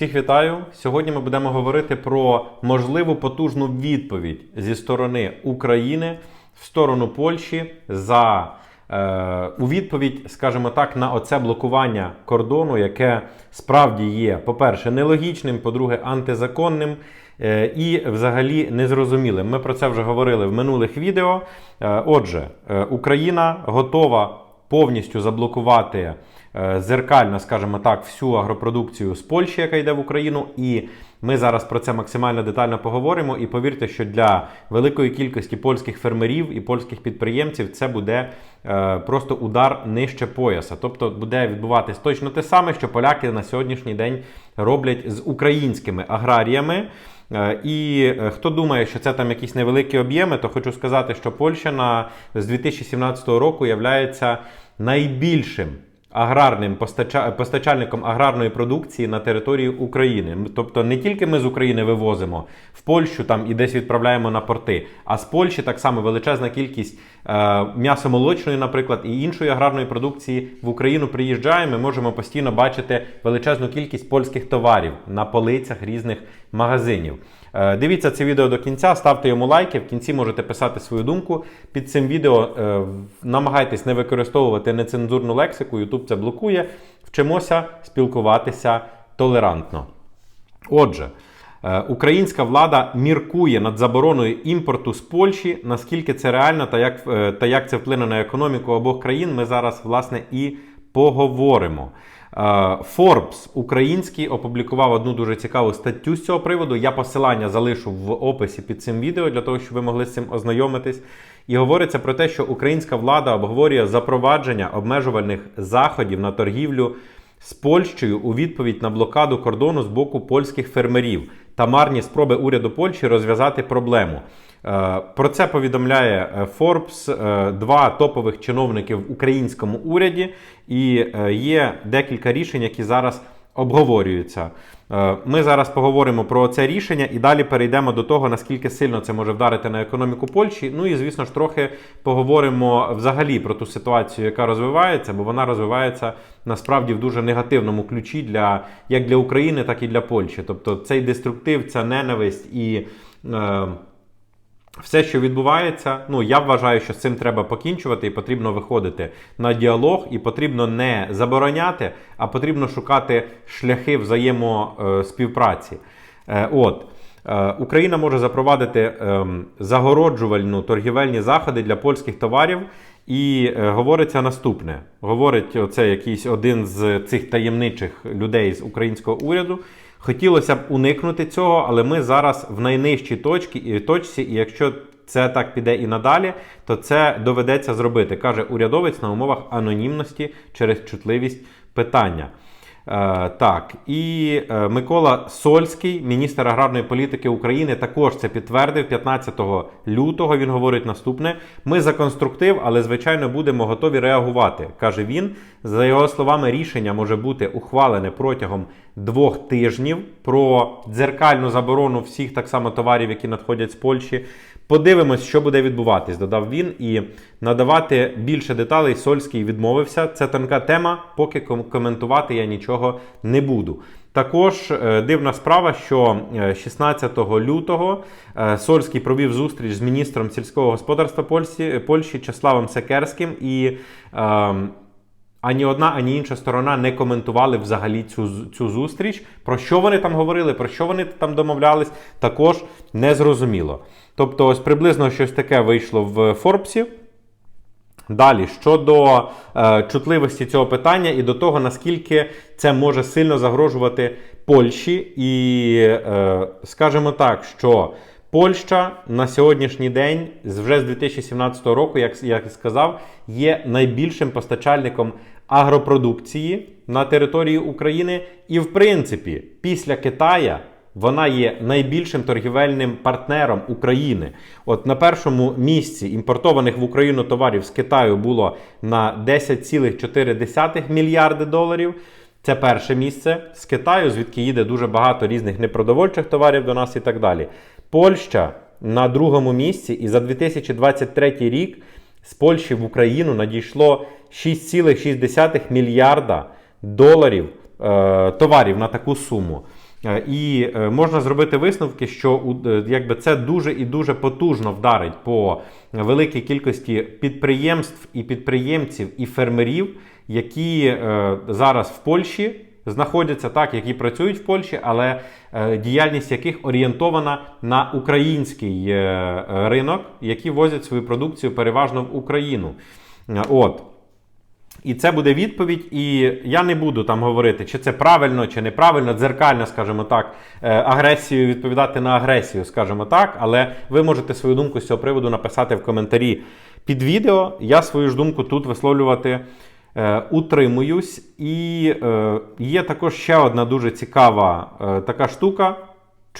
Всіх вітаю! Сьогодні ми будемо говорити про можливу потужну відповідь зі сторони України в сторону Польщі за е, у відповідь, скажімо так, на оце блокування кордону, яке справді є, по-перше, нелогічним, по-друге, антизаконним. е, І взагалі незрозумілим. Ми про це вже говорили в минулих відео. Е, Отже, е, Україна готова повністю заблокувати е, зеркально, скажімо так, всю агропродукцію з Польщі, яка йде в Україну. І ми зараз про це максимально детально поговоримо. І повірте, що для великої кількості польських фермерів і польських підприємців це буде е, просто удар нижче пояса. Тобто буде відбуватись точно те саме, що поляки на сьогоднішній день роблять з українськими аграріями. Е, І е, хто думає, що це там якісь невеликі об'єми, то хочу сказати, що Польща з 2017 року являється найбільшим аграрним постача- постачальником аграрної продукції на території України. Тобто не тільки ми з України вивозимо в Польщу там і десь відправляємо на порти, а з Польщі так само величезна кількість е, м'ясомолочної, наприклад, і іншої аграрної продукції в Україну приїжджає. Ми можемо постійно бачити величезну кількість польських товарів на полицях різних магазинів. Е, Дивіться це відео до кінця, ставте йому лайки. В кінці можете писати свою думку під цим відео. Е, Намагайтесь не використовувати нецензурну лексику. YouTube це блокує. Вчимося спілкуватися толерантно. Отже, е, українська влада міркує над забороною імпорту з Польщі. Наскільки це реально та як, та як це вплине на економіку обох країн, ми зараз власне і поговоримо. Е, Forbes український опублікував одну дуже цікаву статтю з цього приводу. Я посилання залишу в описі під цим відео для того, щоб ви могли з цим ознайомитись. І говориться про те, що українська влада обговорює запровадження обмежувальних заходів на торгівлю з Польщею у відповідь на блокаду кордону з боку польських фермерів та марні спроби уряду Польщі розв'язати проблему. Е, Про це повідомляє е, Forbes, е, два топових чиновники в українському уряді, і є декілька рішень, які зараз обговорюються. Ми зараз поговоримо про це рішення і далі перейдемо до того, наскільки сильно це може вдарити на економіку Польщі. Ну і звісно ж, трохи поговоримо взагалі про ту ситуацію, яка розвивається, бо вона розвивається насправді в дуже негативному ключі для як для України, так і для Польщі. Тобто цей деструктив, ця ненависть і. Все, що відбувається, ну я вважаю, що з цим треба покінчувати, і потрібно виходити на діалог, і потрібно не забороняти, а потрібно шукати шляхи взаємоспівпраці. Е, От. Е, Україна може запровадити ем, загороджувальну торгівельні заходи для польських товарів. І е, говориться наступне: говорить оце якийсь один з цих таємничих людей з українського уряду. Хотілося б уникнути цього, але ми зараз в найнижчій точці, і точці, і якщо це так піде і надалі, то це доведеться зробити, каже урядовець на умовах анонімності через чутливість питання. Е, так, і е, Микола Сольський, міністр аграрної політики України, також це підтвердив 15 лютого. Він говорить наступне: ми за конструктив, але звичайно будемо готові реагувати. каже він. За його словами, рішення може бути ухвалене протягом двох тижнів про дзеркальну заборону всіх так само товарів, які надходять з Польщі. Подивимось, що буде відбуватись, додав він. І надавати більше деталей Сольський відмовився. Це тонка тема, поки коментувати я нічого не буду. Також е, дивна справа, що е, 16 лютого е, Сольський провів зустріч з міністром сільського господарства Польщі, Польщі Чеславом Секерським і. ем, Ані одна, ані інша сторона не коментували взагалі цю, цю зустріч. Про що вони там говорили, про що вони там домовлялись, також не зрозуміло. Тобто, ось приблизно щось таке вийшло в Форбсі. Далі, щодо е, чутливості цього питання і до того, наскільки це може сильно загрожувати Польщі, і е, скажемо так, що Польща на сьогоднішній день, вже з 2017 року, як я сказав, є найбільшим постачальником агропродукції на території України. І, в принципі, після Китая вона є найбільшим торгівельним партнером України. От на першому місці імпортованих в Україну товарів з Китаю було на 10,4 мільярди доларів. Це перше місце з Китаю, звідки їде дуже багато різних непродовольчих товарів до нас і так далі. Польща на другому місці, і за 2023 рік з Польщі в Україну надійшло 6,6 мільярда доларів е, товарів на таку суму. Е, І е, можна зробити висновки, що е, якби це дуже і дуже потужно вдарить по великій кількості підприємств і підприємців і фермерів, які зараз в Польщі знаходяться так, які працюють в Польщі, але діяльність яких орієнтована на український ринок, які возять свою продукцію переважно в Україну. От. І це буде відповідь, і я не буду там говорити, чи це правильно, чи неправильно, дзеркально, скажімо так, е, агресію відповідати на агресію, скажімо так. Але ви можете свою думку з цього приводу написати в коментарі під відео. Я свою ж думку тут висловлювати е, утримуюсь. І е, є також ще одна дуже цікава е, така штука.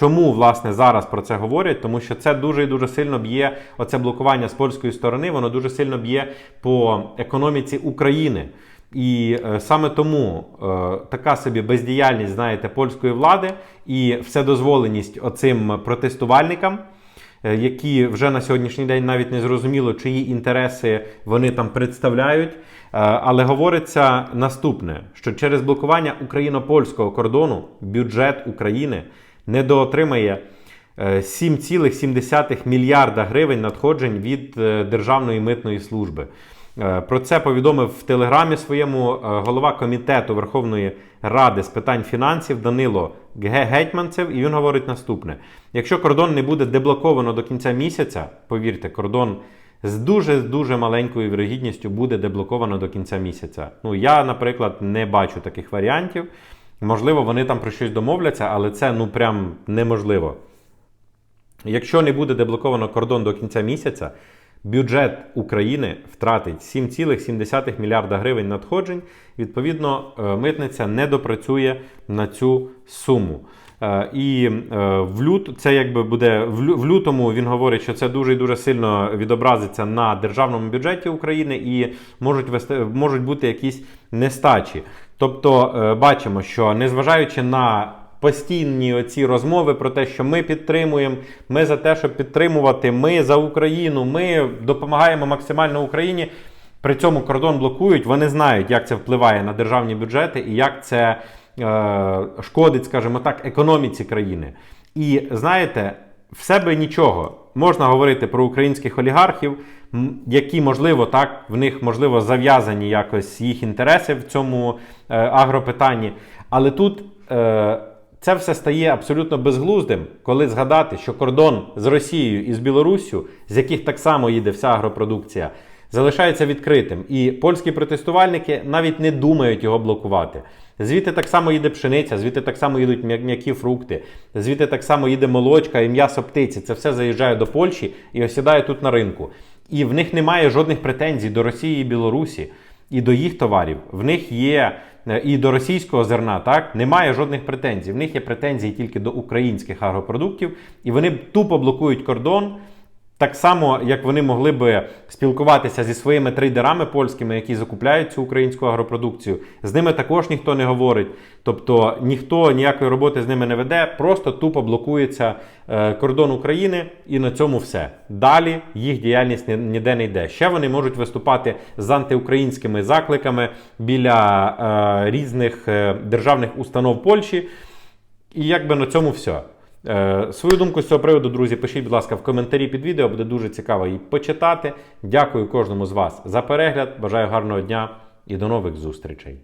Чому власне зараз про це говорять? Тому що це дуже і дуже сильно б'є оце блокування з польської сторони, воно дуже сильно б'є по економіці України. І е, саме тому е, така собі бездіяльність, знаєте, польської влади і вседозволеність оцим протестувальникам, е, які вже на сьогоднішній день навіть не зрозуміло, чиї інтереси вони там представляють. Е, Але говориться наступне: що через блокування україно-польського кордону бюджет України недоотримає е, 7,7 мільярда гривень надходжень від е, Державної митної служби. Е, Про це повідомив в телеграмі своєму е, голова комітету Верховної Ради з питань фінансів Данило Ге- Гетьманцев. І він говорить наступне: якщо кордон не буде деблоковано до кінця місяця, повірте, кордон з дуже дуже маленькою вірогідністю буде деблоковано до кінця місяця. Ну я, наприклад, не бачу таких варіантів. Можливо, вони там про щось домовляться, але це ну прям неможливо. Якщо не буде деблоковано кордон до кінця місяця, бюджет України втратить 7,7 мільярда гривень надходжень. Відповідно, е, митниця не допрацює на цю суму. Е, І е, в лют це якби буде в в лютому. Він говорить, що це дуже і дуже сильно відобразиться на державному бюджеті України і можуть вести можуть бути якісь нестачі. Тобто, е, бачимо, що незважаючи на постійні оці розмови про те, що ми підтримуємо, ми за те, щоб підтримувати, ми за Україну, ми допомагаємо максимально Україні. При цьому кордон блокують, вони знають, як це впливає на державні бюджети і як це е, шкодить, скажімо так, економіці країни. І знаєте, в себе нічого. Можна говорити про українських олігархів, які, можливо, так, в них можливо зав'язані якось їх інтереси в цьому е, агропитанні. Але тут е, це все стає абсолютно безглуздим, коли згадати, що кордон з Росією і з Білоруссю, з яких так само їде вся агропродукція, залишається відкритим. І польські протестувальники навіть не думають його блокувати. Звідти так само їде пшениця, звідти так само їдуть м'які фрукти, звідти так само їде молочка і м'ясо птиці. Це все заїжджає до Польщі і осідає тут на ринку. І в них немає жодних претензій до Росії і Білорусі і до їх товарів. В них є е, і до російського зерна, так немає жодних претензій. В них є претензії тільки до українських агропродуктів, і вони тупо блокують кордон. Так само, як вони могли би спілкуватися зі своїми трейдерами польськими, які закупляють цю українську агропродукцію, з ними також ніхто не говорить. Тобто ніхто ніякої роботи з ними не веде, просто тупо блокується е, кордон України, і на цьому все. Далі їх діяльність ні- ніде не йде. Ще вони можуть виступати з антиукраїнськими закликами біля е, різних е, державних установ Польщі. І якби на цьому все. Е, свою думку з цього приводу, друзі, пишіть, будь ласка, в коментарі під відео, буде дуже цікаво її почитати. Дякую кожному з вас за перегляд. Бажаю гарного дня і до нових зустрічей.